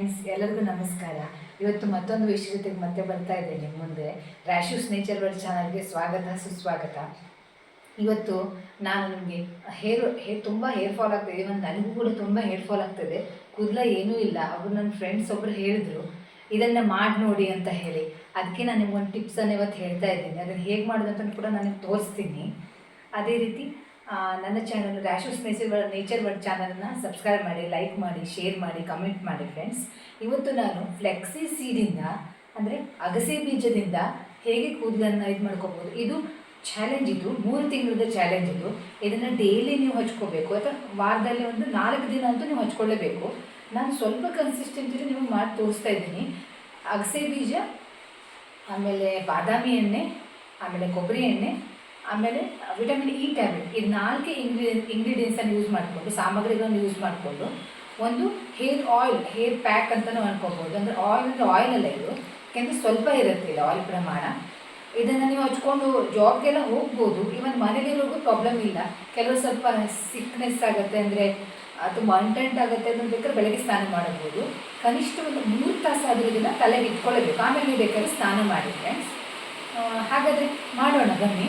Friends ಎಲ್ಲರಿಗೂ ನಮಸ್ಕಾರ. ಇವತ್ತು ಮತ್ತೊಂದು ವಿಷಯ ಜೊತೆಗೆ ಮತ್ತೆ ಬರ್ತಾ ಇದ್ದೀನಿ ನಿಮ್ಮ ಮುಂದೆ. ರ್ಯಾಶೂಸ್ ನೇಚರ್ ವರ್ಲ್ಡ್ ಚಾನಲ್ಗೆ ಸ್ವಾಗತ, ಸುಸ್ವಾಗತ. ಇವತ್ತು ನಾನು ನಿಮಗೆ ಹೇರ್ ಹೇರ್ ತುಂಬ ಹೇರ್ ಫಾಲ್ ಆಗ್ತದೆ ಒಂದು ನನಗೂ ಕೂಡ ತುಂಬ ಹೇರ್ ಫಾಲ್ ಆಗ್ತದೆ. ಕೂದಲ ಏನೂ ಇಲ್ಲ. ಅವರು ನನ್ನ ಫ್ರೆಂಡ್ಸ್ ಒಬ್ಬರು ಹೇಳಿದ್ರು, ಇದನ್ನು ಮಾಡಿ ನೋಡಿ ಅಂತ ಹೇಳಿ. ಅದಕ್ಕೆ ನಾನು ನಿಮ್ಗೊಂದು ಟಿಪ್ಸನ್ನು ಇವತ್ತು ಹೇಳ್ತಾ ಇದ್ದೀನಿ. ಅದನ್ನು ಹೇಗೆ ಮಾಡೋದು ಅಂತ ಕೂಡ ನನಗೆ ತೋರಿಸ್ತೀನಿ. ಅದೇ ರೀತಿ ನನ್ನ ಚಾನಲ್ ರ್ಯಾಶಸ್ ನೇಚರ್ ನೇಚರ್ ವರ್ಡ್ ಚಾನಲ್ನ ಸಬ್ಸ್ಕ್ರೈಬ್ ಮಾಡಿ ಲೈಕ್ ಮಾಡಿ ಶೇರ್ ಮಾಡಿ ಕಮೆಂಟ್ ಮಾಡಿ ಫ್ರೆಂಡ್ಸ್ ಇವತ್ತು ನಾನು ಫ್ಲೆಕ್ಸಿ ಸೀಡಿಂದ ಅಂದರೆ ಅಗಸೆ ಬೀಜದಿಂದ ಹೇಗೆ ಕೂದಲನ್ನು ಇದು ಮಾಡ್ಕೋಬೋದು, ಇದು ಚಾಲೆಂಜ್ ಇದು, ಮೂರು ತಿಂಗಳದ ಚಾಲೆಂಜ್ ಇದು. ಇದನ್ನು ಡೈಲಿ ನೀವು ಹಚ್ಕೋಬೇಕು, ಅಥವಾ ವಾರದಲ್ಲಿ ಒಂದು ನಾಲ್ಕು ದಿನ ಅಂತೂ ನೀವು ಹಚ್ಕೊಳ್ಳೇಬೇಕು ನಾನು ಸ್ವಲ್ಪ ಕನ್ಸಿಸ್ಟೆನ್ಸಿಲಿ ನಿಮಗೆ ಮಾಡಿ ತೋರಿಸ್ತಾ ಇದ್ದೀನಿ. ಅಗಸೆ ಬೀಜ, ಆಮೇಲೆ ಬಾದಾಮಿ ಎಣ್ಣೆ, ಆಮೇಲೆ ಕೊಬ್ಬರಿ ಎಣ್ಣೆ ಆಮೇಲೆ ವಿಟಮಿನ್ ಇ ಟ್ಯಾಬ್ಲೆಟ್ ಈ ನಾಲ್ಕು ಇಂಗ್ರೀಡಿಯನ್ ಇಂಗ್ರೀಡಿಯೆಂಟ್ಸನ್ನು ಯೂಸ್ ಮಾಡಿಕೊಂಡು, ಸಾಮಗ್ರಿಗಳನ್ನು ಯೂಸ್ ಮಾಡಿಕೊಂಡು, ಒಂದು ಹೇರ್ ಆಯಿಲ್ ಹೇರ್ ಪ್ಯಾಕ್ ಅಂತಲೂ ಅನ್ಕೋಬೋದು. ಅಂದರೆ ಆಯಿಲ್ ಅಂದರೆ ಆಯಿಲ್ ಅಲ್ಲ ಇದು. ಯಾಕೆಂದರೆ ಸ್ವಲ್ಪ ಇರುತ್ತೆ ಇದು ಆಯಿಲ್ ಪ್ರಮಾಣ. ಇದನ್ನು ನೀವು ಹಚ್ಕೊಂಡು ಜಾಬ್ಗೆಲ್ಲ ಹೋಗ್ಬೋದು. ಇವನ್ ಮನೇಲಿರೋಗೂ ಪ್ರಾಬ್ಲಮ್ ಇಲ್ಲ. ಕೆಲವು ಸ್ವಲ್ಪ ಸಿಕ್ನೆಸ್ ಆಗುತ್ತೆ ಅಂದರೆ ತುಂಬ ಅಂಟೆಂಟ್ ಆಗುತ್ತೆ ಅದನ್ನು ಬೇಕಾದ್ರೆ ಬೆಳಗ್ಗೆ ಸ್ನಾನ ಮಾಡಬಹುದು. ಕನಿಷ್ಠ ಒಂದು ಮೂರು ತಾಸು ಆದರೂ ಇದನ್ನು ತಲೆಗೆ ಇಟ್ಕೊಳ್ಳಬೇಕು ಆಮೇಲೆ ಬೇಕಾದ್ರೆ ಸ್ನಾನ ಮಾಡಿ ಫ್ರೆಂಡ್ಸ್ ಹಾಗಾದರೆ ಮಾಡೋಣ ಬನ್ನಿ.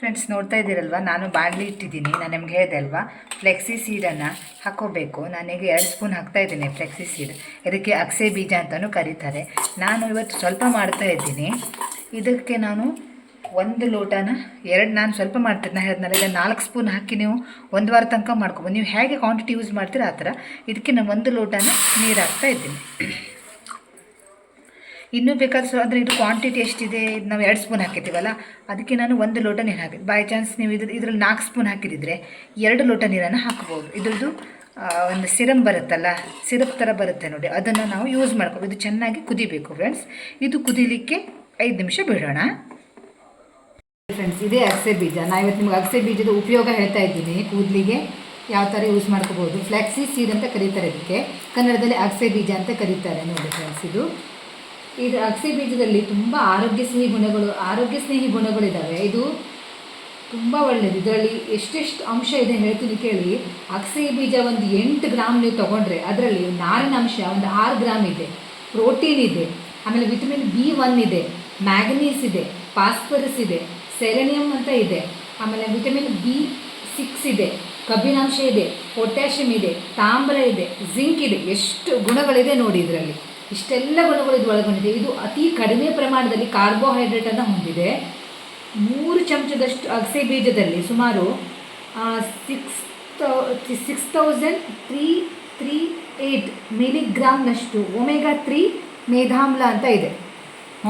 ಫ್ರೆಂಡ್ಸ್ ನೋಡ್ತಾ ಇದ್ದೀರಲ್ವ? ನಾನು ಬಾಣಲಿ ಇಟ್ಟಿದ್ದೀನಿ. ನಾನು ನಿಮ್ಗೆ ಹೇಳಿದೆ ಅಲ್ವಾ? ಫ್ಲೆಕ್ಸಿ ಸೀಡನ್ನು ಹಾಕೋಬೇಕು. ನಾನೀಗ ಎರಡು ಸ್ಪೂನ್ ಹಾಕ್ತಾ ಇದ್ದೀನಿ ಫ್ಲೆಕ್ಸಿ ಸೀಡ್ ಇದಕ್ಕೆ ಅಕ್ಸೆ ಬೀಜ ಅಂತಲೂ ಕರೀತಾರೆ. ನಾನು ಇವತ್ತು ಸ್ವಲ್ಪ ಮಾಡ್ತಾ ಇದ್ದೀನಿ. ಇದಕ್ಕೆ ನಾನು ಒಂದು ಲೋಟನ, ಎರಡು ನಾನು ಸ್ವಲ್ಪ ಮಾಡ್ತೀನಿ ನಾನು ಹೇಳಿದ್ನಲ್ಲ, ಈಗ ನಾಲ್ಕು ಸ್ಪೂನ್ ಹಾಕಿ ನೀವು ಒಂದು ವಾರ ತನಕ ಮಾಡ್ಕೊಬೋದು. ನೀವು ಹೇಗೆ ಕ್ವಾಂಟಿಟಿ ಯೂಸ್ ಮಾಡ್ತೀರ ಆ ಥರ ಇದಕ್ಕೆ ನಾನು ಒಂದು ಲೋಟನ ನೀರು ಹಾಕ್ತಾ ಇದ್ದೀನಿ. ಇನ್ನೂ ಬೇಕಾದ್ರೆ ಅಂದರೆ ಇದು ಕ್ವಾಂಟಿಟಿ ಎಷ್ಟಿದೆ, ಇದು ನಾವು ಎರಡು ಸ್ಪೂನ್ ಹಾಕಿದ್ದೀವಲ್ಲ, ಅದಕ್ಕೆ ನಾನು ಒಂದು ಲೋಟ ನೀರು ಹಾಕಿದ್ದು ಬೈ ಚಾನ್ಸ್ ನೀವು ಇದ್ರ, ಇದ್ರಲ್ಲಿ ನಾಲ್ಕು ಸ್ಪೂನ್ ಹಾಕಿದಿದ್ರೆ ಎರಡು ಲೋಟ ನೀರನ್ನು ಹಾಕ್ಬೋದು. ಇದ್ರದ್ದು ಒಂದು ಸಿರಮ್ ಬರುತ್ತಲ್ಲ ಸಿರಪ್ ಥರ ಬರುತ್ತೆ ನೋಡಿ, ಅದನ್ನು ನಾವು ಯೂಸ್ ಮಾಡ್ಕೋ, ಇದು ಚೆನ್ನಾಗಿ ಕುದಿಬೇಕು ಫ್ರೆಂಡ್ಸ್ ಇದು ಕುದಿಲಿಕ್ಕೆ ಐದು ನಿಮಿಷ ಬಿಡೋಣ. ಫ್ರೆಂಡ್ಸ್ ಇದೇ ಅಗಸೆ ಬೀಜ. ನಾನು ಇವತ್ತು ನಿಮ್ಗೆ ಅಗಸೆ ಬೀಜದ ಉಪಯೋಗ ಹೇಳ್ತಾ ಇದ್ದೀನಿ. ಕೂದಲಿಗೆ ಯಾವ ಥರ ಯೂಸ್ ಮಾಡ್ಕೋಬೋದು. ಫ್ಲೆಕ್ಸಿ ಸೀಡ್ ಅಂತ ಕರೀತಾರೆ ಇದಕ್ಕೆ. ಕನ್ನಡದಲ್ಲಿ ಅಗಸೆ ಬೀಜ ಅಂತ ಕರೀತಾರೆ ನೋಡಿ ಫ್ರೆಂಡ್ಸ್ ಇದು. ಇದು ಅಗಸೆ ಬೀಜದಲ್ಲಿ ತುಂಬ ಆರೋಗ್ಯ ಸ್ನೇಹಿ ಗುಣಗಳು, ಆರೋಗ್ಯ ಸ್ನೇಹಿ ಗುಣಗಳಿದ್ದಾವೆ ಇದು ತುಂಬ ಒಳ್ಳೆಯದು ಇದರಲ್ಲಿ ಎಷ್ಟೆಷ್ಟು ಅಂಶ ಇದೆ ಹೇಳ್ತೀನಿ ಕೇಳಿ. ಅಗಸೆ ಬೀಜ ಒಂದು ಎಂಟು ಗ್ರಾಮ್ ನೀವು ತೊಗೊಂಡ್ರೆ ಅದರಲ್ಲಿ ನಾರಿನ ಅಂಶ ಒಂದು ಆರು ಗ್ರಾಮ್ ಇದೆ. ಪ್ರೋಟೀನ್ ಇದೆ. ಆಮೇಲೆ ವಿಟಮಿನ್ ಬಿ ಒನ್ ಇದೆ. ಮ್ಯಾಗ್ನೀಸ್ ಇದೆ. ಫಾಸ್ಫರಸ್ ಇದೆ. ಸೆಲೆನಿಯಂ ಅಂತ ಇದೆ. ಆಮೇಲೆ ವಿಟಮಿನ್ ಬಿ ಸಿಕ್ಸ್ ಇದೆ. ಕಬ್ಬಿನಾಂಶ ಇದೆ. ಪೊಟ್ಯಾಷಿಯಂ ಇದೆ. ತಾಮ್ರ ಇದೆ. ಜಿಂಕ್ ಇದೆ. ಎಷ್ಟು ಗುಣಗಳಿದೆ ನೋಡಿ ಇದರಲ್ಲಿ. ಇಷ್ಟೆಲ್ಲ ಗುಣಗಳು ಇದು ಒಳಗೊಂಡಿದೆ ಇದು ಅತಿ ಕಡಿಮೆ ಪ್ರಮಾಣದಲ್ಲಿ ಕಾರ್ಬೋಹೈಡ್ರೇಟನ್ನು ಹೊಂದಿದೆ. ಮೂರು ಚಮಚದಷ್ಟು ಅಗಸೆ ಬೀಜದಲ್ಲಿ ಸುಮಾರು six six thousand three three eight ಮಿಲಿಗ್ರಾಮ್ನಷ್ಟು omega three ಮೇಧಾಮ್ಲ ಅಂತ ಇದೆ.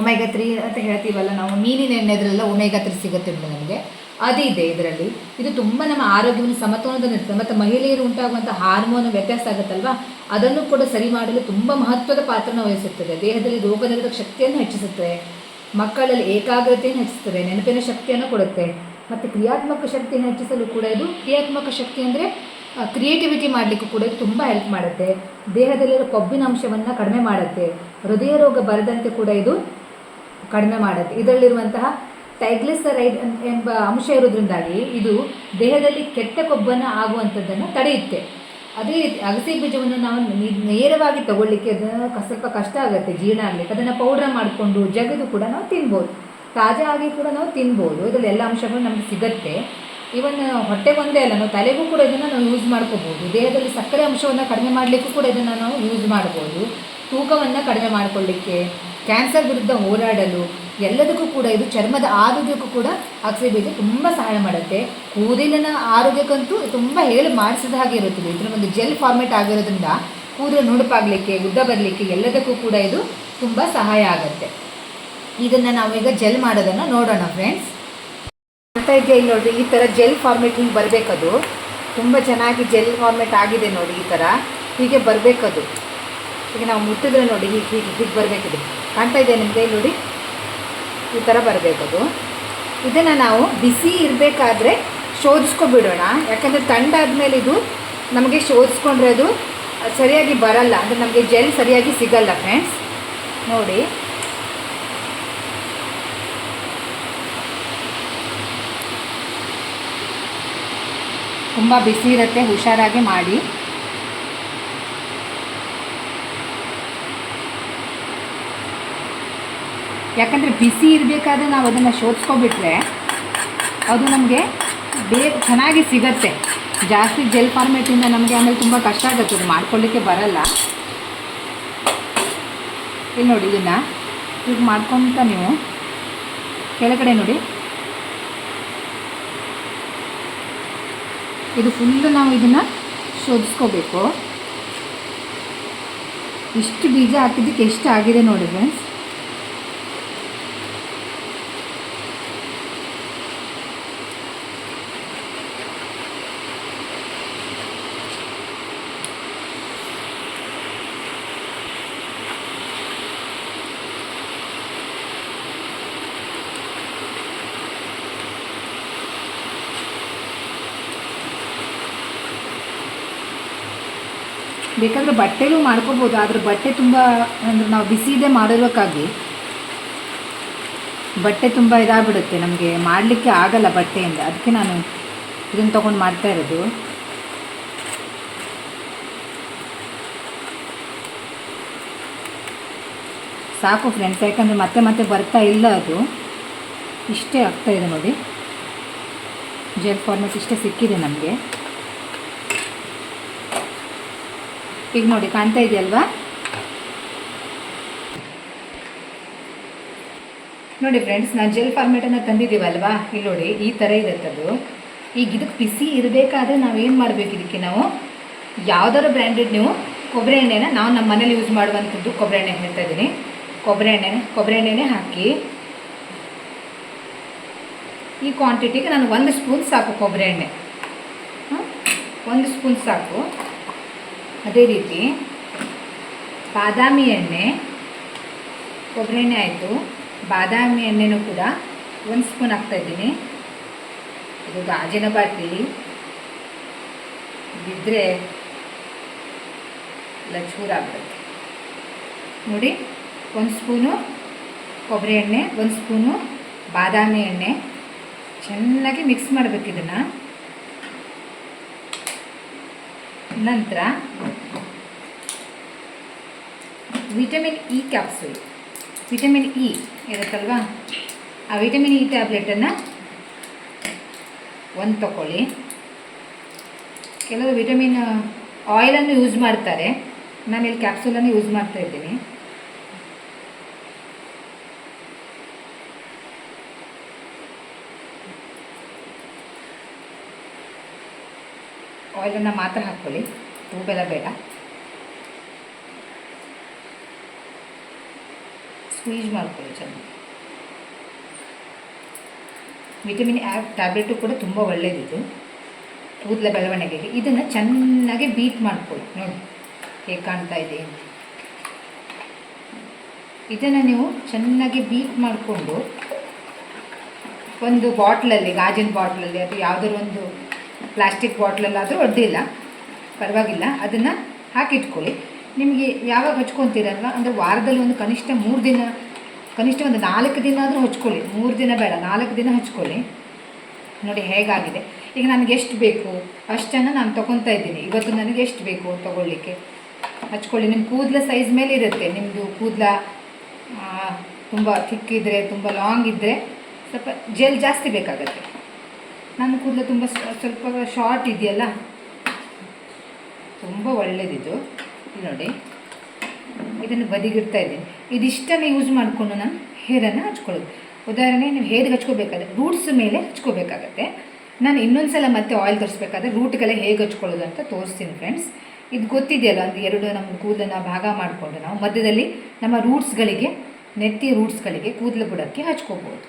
ಒಮೆಗಾ ತ್ರೀ ಅಂತ ಹೇಳ್ತೀವಲ್ಲ ನಾವು, ಮೀನಿನ ಎಣ್ಣೆದ್ರೆಲ್ಲ ಒಮೆಗಾ ತ್ರೀ ಸಿಗುತ್ತೆ ಬಿಡು ನಮಗೆ ಅದಿದೆ ಇದರಲ್ಲಿ. ಇದು ತುಂಬ ನಮ್ಮ ಆರೋಗ್ಯವನ್ನು ಸಮತೋಲನದಲ್ಲಿ ಮತ್ತು ಮಹಿಳೆಯರು ಉಂಟಾಗುವಂಥ ಹಾರ್ಮೋನ್ ವ್ಯತ್ಯಾಸ ಆಗುತ್ತಲ್ವಾ? ಅದನ್ನು ಕೂಡ ಸರಿ ಮಾಡಲು ತುಂಬ ಮಹತ್ವದ ಪಾತ್ರನ ವಹಿಸುತ್ತದೆ. ದೇಹದಲ್ಲಿ ರೋಗ ನಿರೋಧಕ ಶಕ್ತಿಯನ್ನು ಹೆಚ್ಚಿಸುತ್ತದೆ ಮಕ್ಕಳಲ್ಲಿ ಏಕಾಗ್ರತೆಯನ್ನು ಹೆಚ್ಚಿಸುತ್ತದೆ, ನೆನಪಿನ ಶಕ್ತಿಯನ್ನು ಕೊಡುತ್ತೆ. ಮತ್ತು ಕ್ರಿಯಾತ್ಮಕ ಶಕ್ತಿಯನ್ನು ಹೆಚ್ಚಿಸಲು ಕೂಡ ಇದು ಕ್ರಿಯಾತ್ಮಕ ಶಕ್ತಿ ಅಂದರೆ ಕ್ರಿಯೇಟಿವಿಟಿ ಮಾಡಲಿಕ್ಕೂ ಕೂಡ ಇದು ತುಂಬ ಹೆಲ್ಪ್ ಮಾಡುತ್ತೆ. ದೇಹದಲ್ಲಿರೋ ಕೊಬ್ಬಿನ ಅಂಶವನ್ನು ಕಡಿಮೆ ಮಾಡುತ್ತೆ. ಹೃದಯ ರೋಗ ಬರದಂತೆ ಕೂಡ ಇದು ಕಡಿಮೆ ಮಾಡುತ್ತೆ. ಇದರಲ್ಲಿರುವಂತಹ ಟೈಗ್ಲಿಸರೈಡ್ ಎಂಬ ಅಂಶ ಇರೋದ್ರಿಂದಾಗಿ ಇದು ದೇಹದಲ್ಲಿ ಕೆಟ್ಟ ಕೊಬ್ಬನ್ನು ಆಗುವಂಥದ್ದನ್ನು ತಡೆಯುತ್ತೆ. ಅದೇ ರೀತಿ ಅಗಸೆ ಬೀಜವನ್ನು ನಾವು ನೇರವಾಗಿ ತಗೊಳ್ಳಿಕ್ಕೆ ಅದನ್ನು ಸ್ವಲ್ಪ ಕಷ್ಟ ಆಗುತ್ತೆ, ಜೀರ್ಣ ಆಗಲಿಕ್ಕೆ. ಅದನ್ನು ಪೌಡ್ರ್ ಮಾಡಿಕೊಂಡು ಜಗದು ಕೂಡ ನಾವು ತಿನ್ಬೋದು. ತಾಜಾ ಆಗಿ ಕೂಡ ನಾವು ತಿನ್ಬೋದು. ಇದರಲ್ಲಿ ಎಲ್ಲ ಅಂಶಗಳು ನಮಗೆ ಸಿಗುತ್ತೆ. ಇವನ್ ಹೊಟ್ಟೆ ಒಂದೇ ಅಲ್ಲ, ನಾವು ತಲೆಗೂ ಕೂಡ ಇದನ್ನು ನಾವು ಯೂಸ್ ಮಾಡ್ಕೋಬೋದು. ದೇಹದಲ್ಲಿ ಸಕ್ಕರೆ ಅಂಶವನ್ನು ಕಡಿಮೆ ಮಾಡಲಿಕ್ಕೂ ಕೂಡ ಇದನ್ನು ನಾವು ಯೂಸ್ ಮಾಡ್ಬೋದು. ತೂಕವನ್ನು ಕಡಿಮೆ ಮಾಡಿಕೊಳ್ಳಿಕ್ಕೆ. ಕ್ಯಾನ್ಸರ್ ವಿರುದ್ಧ ಹೋರಾಡಲು ಎಲ್ಲದಕ್ಕೂ ಕೂಡ ಇದು ಚರ್ಮದ ಆರೋಗ್ಯಕ್ಕೂ ಕೂಡ ಅಗಸೆ ಬೀಜ ತುಂಬ ಸಹಾಯ ಮಾಡುತ್ತೆ. ಕೂದಲಿನ ಆರೋಗ್ಯಕ್ಕಂತೂ ತುಂಬ ಹೇಳಿ ಮಾಡಿಸಿದ ಹಾಗೆ ಇರುತ್ತದೆ. ಇದರ ಒಂದು ಜೆಲ್ ಫಾರ್ಮೇಟ್ ಆಗಿರೋದ್ರಿಂದ ಕೂದಲು ನುಣುಪಾಗಲಿಕ್ಕೆ ಉದ್ದ ಬರಲಿಕ್ಕೆ ಎಲ್ಲದಕ್ಕೂ ಕೂಡ ಇದು ತುಂಬ ಸಹಾಯ ಆಗುತ್ತೆ. ಇದನ್ನು ನಾವೀಗ ಜೆಲ್ ಮಾಡೋದನ್ನು ನೋಡೋಣ ಫ್ರೆಂಡ್ಸ್ ಮಾಡ್ತಾ ಇದೆಯಾ ಇಲ್ಲಿ ನೋಡಿರಿ, ಈ ಥರ ಜೆಲ್ ಫಾರ್ಮೇಟ್ ಹಿಂಗೆ ಬರಬೇಕದು. ತುಂಬ ಚೆನ್ನಾಗಿ ಜೆಲ್ ಫಾರ್ಮೇಟ್ ಆಗಿದೆ ನೋಡಿ ಈ ಥರ ಹೀಗೆ ಬರಬೇಕದು. ಈಗ ನಾವು ಮುಟ್ಟಿದ್ರೆ ನೋಡಿ ಹೀಗೆ ಹೀಗೆ ಹೀಗೆ ಬರಬೇಕಿದೆ. ಕಾಣ್ತಾ ಇದೆ ನಿಮಗೆ ನೋಡಿ? ಈ ಥರ ಬರಬೇಕದು ಇದನ್ನು ನಾವು ಬಿಸಿ ಇರಬೇಕಾದ್ರೆ ಶೋಧಿಸ್ಕೊಬಿಡೋಣ. ಯಾಕಂದರೆ ತಣ್ಣಾದ್ಮೇಲೆ ಇದು ನಮಗೆ ಶೋಧಿಸ್ಕೊಂಡ್ರೆ ಅದು ಸರಿಯಾಗಿ ಬರಲ್ಲ. ಅಂದರೆ ನಮಗೆ ಜೆಲ್ ಸರಿಯಾಗಿ ಸಿಗಲ್ಲ ಫ್ರೆಂಡ್ಸ್ ನೋಡಿ. ತುಂಬ ಬಿಸಿ ಇರುತ್ತೆ, ಹುಷಾರಾಗಿ ಮಾಡಿ. ಯಾಕಂದರೆ ಬಿಸಿ ಇರಬೇಕಾದ್ರೆ ನಾವು ಅದನ್ನು ಶೋಧಿಸ್ಕೊಬಿಟ್ರೆ ಅದು ನಮಗೆ ಬೇಗ ಚೆನ್ನಾಗಿ ಸಿಗತ್ತೆ. ಜಾಸ್ತಿ ಜೆಲ್ ಫಾರ್ಮೇಟಿಂದ ನಮಗೆ ಆಮೇಲೆ ತುಂಬ ಕಷ್ಟ ಆಗುತ್ತೆ, ಅದು ಮಾಡ್ಕೊಳ್ಳಿಕ್ಕೆ ಬರಲ್ಲ. ಇಲ್ಲಿ ನೋಡಿ ಇದನ್ನು. ಈಗ ಮಾಡ್ಕೊತ ನೀವು ಕೆಳಗಡೆ ನೋಡಿ. ಇದು ಫುಲ್ಲು ನಾವು ಇದನ್ನು ಶೋಧಿಸ್ಕೋಬೇಕು. ಇಷ್ಟು ಬೀಜ ಹಾಕಿದ್ದಕ್ಕೆ ಎಷ್ಟು ಆಗಿದೆ ನೋಡಿ ಫ್ರೆಂಡ್ಸ್ ಬೇಕಾದರೆ ಬಟ್ಟೆಲೂ ಮಾಡ್ಕೋಬೋದು ಆದರೆ ಬಟ್ಟೆ ತುಂಬ, ಅಂದರೆ ನಾವು ಬಿಸಿ ಇದೆ ಮಾಡಿರೋಕ್ಕಾಗಿ ಬಟ್ಟೆ ತುಂಬ ಇದಾಗ್ಬಿಡುತ್ತೆ. ನಮಗೆ ಮಾಡಲಿಕ್ಕೆ ಆಗಲ್ಲ ಬಟ್ಟೆಯಿಂದ ಅದಕ್ಕೆ ನಾನು ಇದನ್ನು ತೊಗೊಂಡು ಮಾಡ್ತಾ ಇರೋದು. ಸಾಕು ಫ್ರೆಂಡ್ಸ್ ಯಾಕಂದರೆ ಮತ್ತೆ ಮತ್ತೆ ಬರ್ತಾ ಇಲ್ಲ ಅದು. ಇಷ್ಟೇ ಆಗ್ತಾಯಿದೆ ನೋಡಿ. ಜೆಲ್ ಫಾರ್ಮೆಟ್ ಇಷ್ಟೇ ಸಿಕ್ಕಿದೆ ನಮಗೆ. ಈಗ ನೋಡಿ, ಕಾಣ್ತಾ ಇದೆಯಲ್ವಾ? ನೋಡಿ ಫ್ರೆಂಡ್ಸ್ ನಾನು ಜೆಲ್ ಫಾರ್ಮೇಟನ್ನು ತಂದಿದ್ದೀವಲ್ವಾ? ಇಲ್ಲಿ ನೋಡಿ, ಈ ಥರ ಅದು ಈಗ ಇದಕ್ಕೆ ಬಿಸಿ ಇರಬೇಕಾದ್ರೆ ನಾವು ಏನು ಮಾಡಬೇಕು ಇದಕ್ಕೆ ನಾವು? ಯಾವ್ದಾರು ಬ್ರ್ಯಾಂಡೆಡ್ ನೀವು ಕೊಬ್ಬರಿ ಎಣ್ಣೆನ ನಾವು ನಮ್ಮ ಮನೇಲಿ ಯೂಸ್ ಮಾಡುವಂಥದ್ದು ಕೊಬ್ಬರಿ ಎಣ್ಣೆ ಹೇಳ್ತಾ ಇದ್ದೀನಿ. ಕೊಬ್ಬರಿ ಎಣ್ಣೆ ಕೊಬ್ಬರಿ ಎಣ್ಣೆನೇ ಹಾಕಿ. ಈ ಕ್ವಾಂಟಿಟಿಗೆ ನಾನು ಒಂದು ಸ್ಪೂನ್ ಸಾಕು ಕೊಬ್ಬರಿ ಎಣ್ಣೆ. ಒಂದು ಸ್ಪೂನ್ ಸಾಕು. ಅದೇ ರೀತಿ ಬಾದಾಮಿ ಎಣ್ಣೆ, ಕೊಬ್ಬರಿ ಎಣ್ಣೆ ಆಯಿತು. ಬಾದಾಮಿ ಎಣ್ಣೆನೂ ಕೂಡ ಒಂದು ಸ್ಪೂನ್ ಹಾಕ್ತಾಯಿದ್ದೀನಿ ಇದು ಗಾಜಿನ ಬಾಟಲಿ. ಬಿದ್ದರೆ ಎಲ್ಲ ಚೂರಾಗ್ಬಿಡುತ್ತೆ ನೋಡಿ, ಒಂದು ಸ್ಪೂನು ಕೊಬ್ಬರಿ ಎಣ್ಣೆ, ಒಂದು ಸ್ಪೂನು ಬಾದಾಮಿ ಎಣ್ಣೆ. ಚೆನ್ನಾಗಿ ಮಿಕ್ಸ್ ಮಾಡಬೇಕು ಇದನ್ನು. ನಂತರ vitamin E capsule. Vitamin E ಇರುತ್ತಲ್ವಾ? ಆ ವಿಟಮಿನ್ ಇ ಟ್ಯಾಬ್ಲೆಟನ್ನು ಒಂದು ತಗೊಳ್ಳಿ. ಕೆಲವರು ವಿಟಮಿನ್ ಆಯಿಲನ್ನು ಯೂಸ್ ಮಾಡ್ತಾರೆ. ನಾನು ಇಲ್ಲಿ ಕ್ಯಾಪ್ಸೂಲನ್ನು ಯೂಸ್ ಮಾಡ್ತಾ ಇದ್ದೀನಿ. ಆಯಿಲನ್ನು ಮಾತ್ರ ಹಾಕ್ಕೊಳ್ಳಿ. ತೂಬೆಲ್ಲ ಬೇಡ. ಸ್ಕ್ವೀಜ್ ಮಾಡ್ಕೊಳ್ಳಿ ಚೆನ್ನಾಗಿ. ವಿಟಮಿನ್ ಎ ಟ್ಯಾಬ್ಲೆಟು ಕೂಡ ತುಂಬ ಒಳ್ಳೆಯದಿದು ಕೂದಲ ಬೆಳವಣಿಗೆಗೆ. ಇದನ್ನು ಚೆನ್ನಾಗಿ ಬೀಟ್ ಮಾಡ್ಕೊಳ್ಳಿ. ನೋಡಿ, ಹೇಗೆ ಕಾಣ್ತಾ ಇದೆ ಅಂತ. ಇದನ್ನು ನೀವು ಚೆನ್ನಾಗಿ ಬೀಟ್ ಮಾಡಿಕೊಂಡು ಒಂದು ಬಾಟ್ಲಲ್ಲಿ ಗಾಜಿನ ಬಾಟ್ಲಲ್ಲಿ ಅದು ಯಾವುದಾದ್ರು ಒಂದು ಪ್ಲಾಸ್ಟಿಕ್ ಬಾಟ್ಲಲ್ಲಾದರೂ ಅಡ್ಡಿಲ್ಲ ಪರವಾಗಿಲ್ಲ. ಅದನ್ನು ಹಾಕಿಟ್ಕೊಳ್ಳಿ. ನಿಮಗೆ ಯಾವಾಗ ಹಚ್ಕೊತೀರಲ್ವ? ಅಂದರೆ ವಾರದಲ್ಲಿ ಒಂದು ಕನಿಷ್ಠ ಮೂರು ದಿನ, ಕನಿಷ್ಠ ಒಂದು ನಾಲ್ಕು ದಿನ ಆದರೂ ಹಚ್ಕೊಳ್ಳಿ. ಮೂರು ದಿನ ಬೇಡ, ನಾಲ್ಕು ದಿನ ಹಚ್ಕೊಳ್ಳಿ. ನೋಡಿ ಹೇಗಾಗಿದೆ. ಈಗ ನನಗೆ ಎಷ್ಟು ಬೇಕು? ಅಷ್ಟನ್ನು ನಾನು ತೊಗೊತಾ ಇದ್ದೀನಿ. ಇವತ್ತು ನನಗೆ ಎಷ್ಟು ಬೇಕು ತೊಗೊಳ್ಳಿಕ್ಕೆ? ಹಚ್ಕೊಳ್ಳಿ. ನಿಮ್ಮ ಕೂದಲ ಸೈಜ್ ಮೇಲೆ ಇರುತ್ತೆ. ನಿಮ್ಮದು ಕೂದಲ ತುಂಬ ಥಿಕ್ಕಿದ್ರೆ ತುಂಬ ಲಾಂಗ್ ಇದ್ದರೆ ಸ್ವಲ್ಪ ಜೆಲ್ ಜಾಸ್ತಿ ಬೇಕಾಗತ್ತೆ. ನನ್ನ ಕೂದಲು ತುಂಬ ಸ್ವಲ್ಪ ಶಾರ್ಟ್ ಇದೆಯಲ್ಲ? ತುಂಬ ಒಳ್ಳೆಯದಿದು ನೋಡಿ. ಇದನ್ನು ಬದಿಗಿಡ್ತಾ ಇದ್ದೀನಿ. ಇದಿಷ್ಟನ್ನು ಯೂಸ್ ಮಾಡಿಕೊಂಡು ನಾನು ಹೇರನ್ನು ಹಚ್ಕೊಳ್ಳೋದು. ಉದಾಹರಣೆ, ನೀವು ಹೇರಿಗೆ ಹಚ್ಕೋಬೇಕಾದ್ರೆ ರೂಟ್ಸ್ ಮೇಲೆ ಹಚ್ಕೋಬೇಕಾಗತ್ತೆ. ನಾನು ಇನ್ನೊಂದು ಸಲ ಮತ್ತೆ ಆಯಿಲ್ ತರಿಸ್ಬೇಕಾದ್ರೆ ರೂಟ್ಗೆಲ್ಲ ಹೇಗೆ ಹಚ್ಕೊಳ್ಳೋದು ಅಂತ ತೋರಿಸ್ತೀನಿ ಫ್ರೆಂಡ್ಸ್ ಇದು ಗೊತ್ತಿದೆಯಲ್ಲ, ಒಂದು ಎರಡು ನಮ್ಮ ಕೂದಲನ್ನು ಭಾಗ ಮಾಡಿಕೊಂಡು ನಾವು ಮಧ್ಯದಲ್ಲಿ ನಮ್ಮ ರೂಟ್ಸ್ಗಳಿಗೆ ನೆತ್ತಿ ರೂಟ್ಸ್ಗಳಿಗೆ ಕೂದಲು ಬುಡಕ್ಕೆ ಹಚ್ಕೋಬೋದು.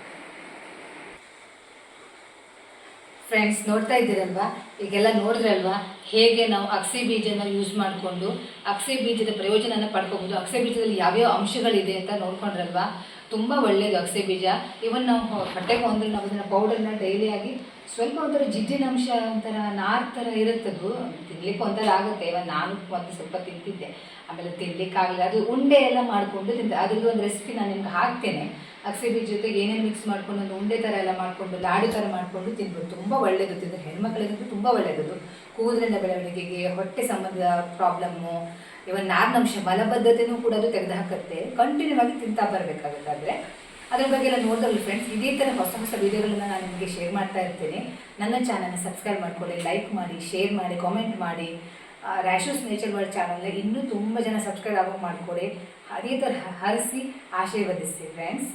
ಫ್ರೆಂಡ್ಸ್ ನೋಡ್ತಾ ಇದ್ದೀರಲ್ವಾ? ಈಗೆಲ್ಲ ನೋಡಿದ್ರಲ್ವಾ? ಹೇಗೆ ನಾವು ಅಕ್ಸಿ ಬೀಜನ ಯೂಸ್ ಮಾಡಿಕೊಂಡು ಅಕ್ಸಿ ಬೀಜದ ಪ್ರಯೋಜನನ ಪಡ್ಕೋಬೋದು ಅಕ್ಸಿ ಬೀಜದಲ್ಲಿ ಯಾವ್ಯಾವ ಅಂಶಗಳಿದೆ ಅಂತ ನೋಡ್ಕೊಂಡ್ರಲ್ವಾ? ತುಂಬ ಒಳ್ಳೆಯದು ಅಕ್ಸಿ ಬೀಜ. ಇವನ್ ನಾವು ಹೊಟ್ಟೆಗೆ ಹೊಂದ್ರೆ ನಾವು ಅದನ್ನು ಪೌಡರ್ನ ಡೈಲಿಯಾಗಿ ಸ್ವಲ್ಪ ಒಂಥರ ಜಿಡ್ಡಿನ ಅಂಶ ಒಂಥರ ನಾರ್ ಥರ ಇರುತ್ತದು ತಿನ್ಲಿಕ್ಕೆ ಒಂಥರ ಆಗುತ್ತೆ. ಇವಾಗ ನಾನು ಮತ್ತೆ ಸ್ವಲ್ಪ ತಿಂತಿದ್ದೆ. ಆಮೇಲೆ ತಿನ್ಲಿಕ್ಕಾಗಲ್ಲ ಅದು ಉಂಡೆ ಎಲ್ಲ ಮಾಡಿಕೊಂಡು ತಿಂತ ಅದ್ರದ್ದು ಒಂದು ರೆಸಿಪಿ ನಾನು ನಿಮ್ಗೆ ಹಾಕ್ತೇನೆ. ಅಕ್ಸಿ ಬೀಜ ಜೊತೆಗೆ ಏನೇನು ಮಿಕ್ಸ್ ಮಾಡ್ಕೊಂಡು, ಒಂದು ಉಂಡೆ ಥರ ಎಲ್ಲ ಮಾಡಿಕೊಂಡು, ಲಾಡು ಥರ ಮಾಡಿಕೊಂಡು ತಿನ್ಬೋದು. ತುಂಬ ಒಳ್ಳೆಯದು ತಿಂದರೆ. ಹೆಣ್ಮಕ್ಳಿಗಂತೂ ತುಂಬ ಒಳ್ಳೆಯದು ಕೂದಲಿನ ಬೆಳವಣಿಗೆಗೆ ಹೊಟ್ಟೆ ಸಂಬಂಧದ ಪ್ರಾಬ್ಲಮ್ಮು ಇವನ್ ನಾರಿನಂಶ ಮಲಬದ್ಧತೆನೂ ಕೂಡ ಅದು ತೆಗೆದುಹಾಕುತ್ತೆ ಕಂಟಿನ್ಯೂ ಆಗಿ ತಿಂತಾ ಬರಬೇಕಾಗುತ್ತೆ. ಅದ್ರ ಬಗ್ಗೆ ಎಲ್ಲ ನೋಡಿದ್ರಲ್ಲ ಫ್ರೆಂಡ್ಸ್ ಇದೇ ಥರ ಹೊಸ ಹೊಸ ವಿಡಿಯೋಗಳನ್ನ ನಾನು ನಿಮಗೆ ಶೇರ್ ಮಾಡ್ತಾ ಇರ್ತೇನೆ. ನನ್ನ ಚಾನಲ್ನ ಸಬ್ಸ್ಕ್ರೈಬ್ ಮಾಡ್ಕೊಳ್ಳಿ ಲೈಕ್ ಮಾಡಿ ಶೇರ್ ಮಾಡಿ ಕಾಮೆಂಟ್ ಮಾಡಿ. ರ್ಯಾಶಸ್ ನೇಚರ್ ವರ್ಲ್ಡ್ ಚಾನಲ್ನ ಇನ್ನೂ ತುಂಬ ಜನ ಸಬ್ಸ್ಕ್ರೈಬ್ ಆಗೋ ಮಾಡ್ಕೊಳ್ಳಿ ಅದೇ ಥರ ಹರಿಸಿ ಆಶೀರ್ವದಿಸಿ ಫ್ರೆಂಡ್ಸ್